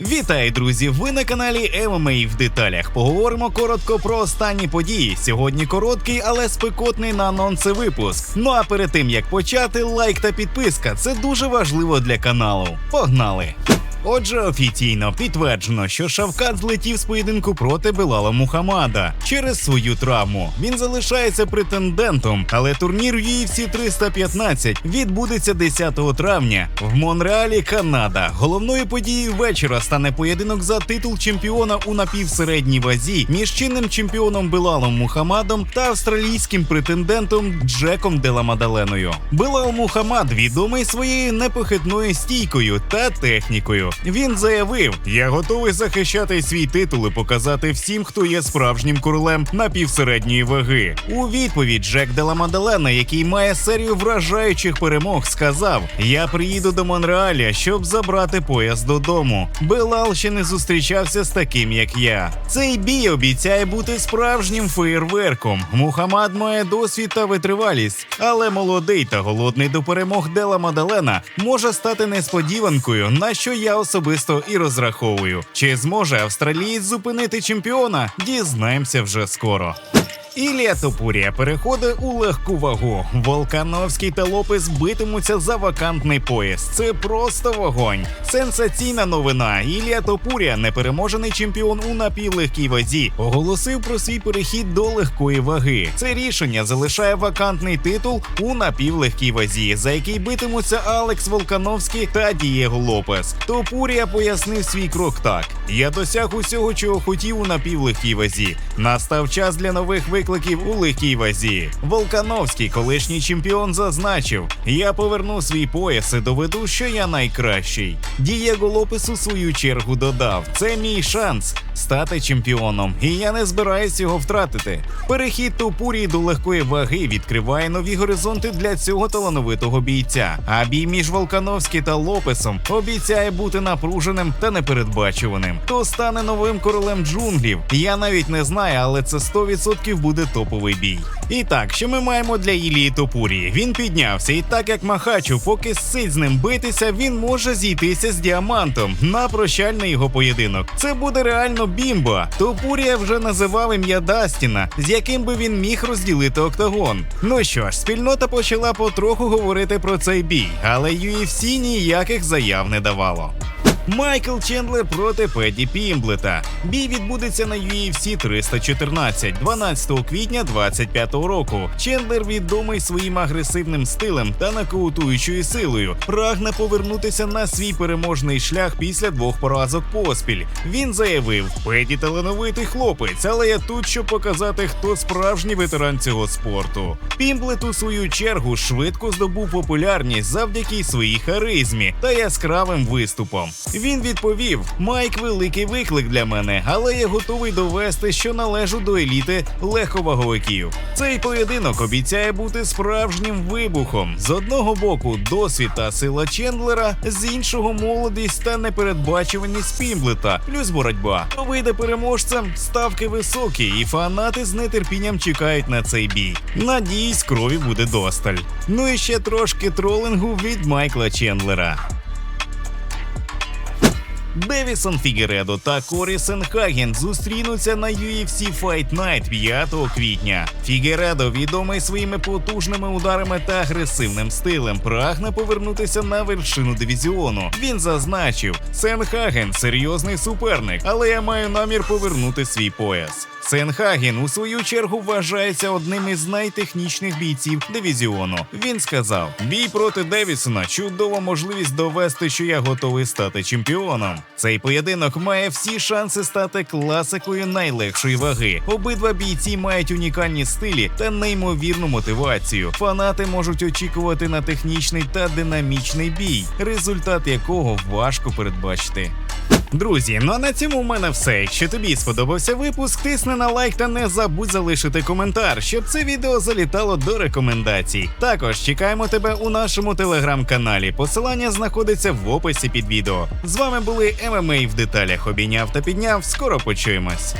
Вітаю, друзі! Ви на каналі MMA в деталях. Поговоримо коротко про останні події. Сьогодні короткий, але спекотний на анонси випуск. Ну а перед тим як почати, лайк та підписка це дуже важливо для каналу. Погнали! Отже, офіційно підтверджено, що Шавкат злетів з поєдинку проти Белала Мухаммада через свою травму. Він залишається претендентом, але турнір UFC 315 відбудеться 10 травня в Монреалі, Канада. Головною подією вечора стане поєдинок за титул чемпіона у напівсередній вазі між чинним чемпіоном Белалом Мухаммадом та австралійським претендентом Джеком Деламадаленою. Белал Мухаммад відомий своєю непохитною стійкою та технікою. Він заявив: Я готовий захищати свій титул і показати всім, хто є справжнім королем напівсередньої ваги. У відповідь Джек Деламадалена, який має серію вражаючих перемог, сказав: Я приїду до Монреаля, щоб забрати пояс додому. Белал ще не зустрічався з таким, як я. Цей бій обіцяє бути справжнім феєрверком. Мухаммад має досвід та витривалість, але молодий та голодний до перемог Дела Мадалена може стати несподіванкою, на що я особисто і розраховую. Чи зможе австралієць зупинити чемпіона? Дізнаємося вже скоро. Ілія Топурія переходить у легку вагу. Волкановський та Лопес битимуться за вакантний пояс. Це просто вогонь. Сенсаційна новина. Ілія Топурія, непереможений чемпіон у напівлегкій вазі, оголосив про свій перехід до легкої ваги. Це рішення залишає вакантний титул у напівлегкій вазі, за який битимуться Алекс Волкановський та Дієго Лопес. Топурія пояснив свій крок так: я досяг усього, чого хотів у напівлегкій вазі. Настав час для нових викликів у легкій вазі. Волкановський, колишній чемпіон, зазначив: я поверну свій пояс і доведу, що я найкращий. Дієго Лопес у свою чергу додав: це мій шанс стати чемпіоном, і я не збираюсь його втратити. Перехід Топурії до легкої ваги відкриває нові горизонти для цього талановитого бійця. А бій між Волкановським та Лопесом обіцяє бути напруженим та непередбачуваним. Хто стане новим королем джунглів? Я навіть не знаю, але це 100% буде топовий бій. І так, що ми маємо для Ілії Топурії? Він піднявся, і так як Махачу, поки сить з ним битися, він може зійтися з діамантом на прощальний його поєдинок. Це буде реально бімба. Топурія вже називав ім'я Дастіна, з яким би він міг розділити октагон. Ну що ж, спільнота почала потроху говорити про цей бій, але UFC ніяких заяв не давало. Майкл Чендлер проти Педі Пімблета. Бій відбудеться на UFC 314 12 квітня 25 року. Чендлер відомий своїм агресивним стилем та нокаутуючою силою. Прагне повернутися на свій переможний шлях після двох поразок поспіль. Він заявив: Педі талановитий хлопець, але я тут, щоб показати, хто справжній ветеран цього спорту. Пімблет у свою чергу швидко здобув популярність завдяки своїй харизмі та яскравим виступом. Він відповів: Майк великий виклик для мене, але я готовий довести, що належу до еліти легковаговиків. Цей поєдинок обіцяє бути справжнім вибухом. З одного боку, досвід та сила Чендлера, з іншого молодість та непередбачуваність Пімблета, плюс боротьба. Хто вийде переможцем, ставки високі, і фанати з нетерпінням чекають на цей бій. Надіюсь, крові буде досталь. Ну і ще трошки тролингу від Майкла Чендлера. Девісон Фігередо та Корі Сенхаген зустрінуться на UFC Fight Night 5 квітня. Фігередо, відомий своїми потужними ударами та агресивним стилем, прагне повернутися на вершину дивізіону. Він зазначив, Сенхаген серйозний суперник, але я маю намір повернути свій пояс. Сенхаген у свою чергу вважається одним із найтехнічних бійців дивізіону. Він сказав: бій проти Девісона чудова можливість довести, що я готовий стати чемпіоном. Цей поєдинок має всі шанси стати класикою найлегшої ваги. Обидва бійці мають унікальні стилі та неймовірну мотивацію. Фанати можуть очікувати на технічний та динамічний бій, результат якого важко передбачити. Друзі, ну а на цьому в мене все. Якщо тобі сподобався випуск, тисни на лайк та не забудь залишити коментар, щоб це відео залітало до рекомендацій. Також чекаємо тебе у нашому телеграм-каналі. Посилання знаходиться в описі під відео. З вами були ММА в деталях. Обійняв та підняв. Скоро почуємось.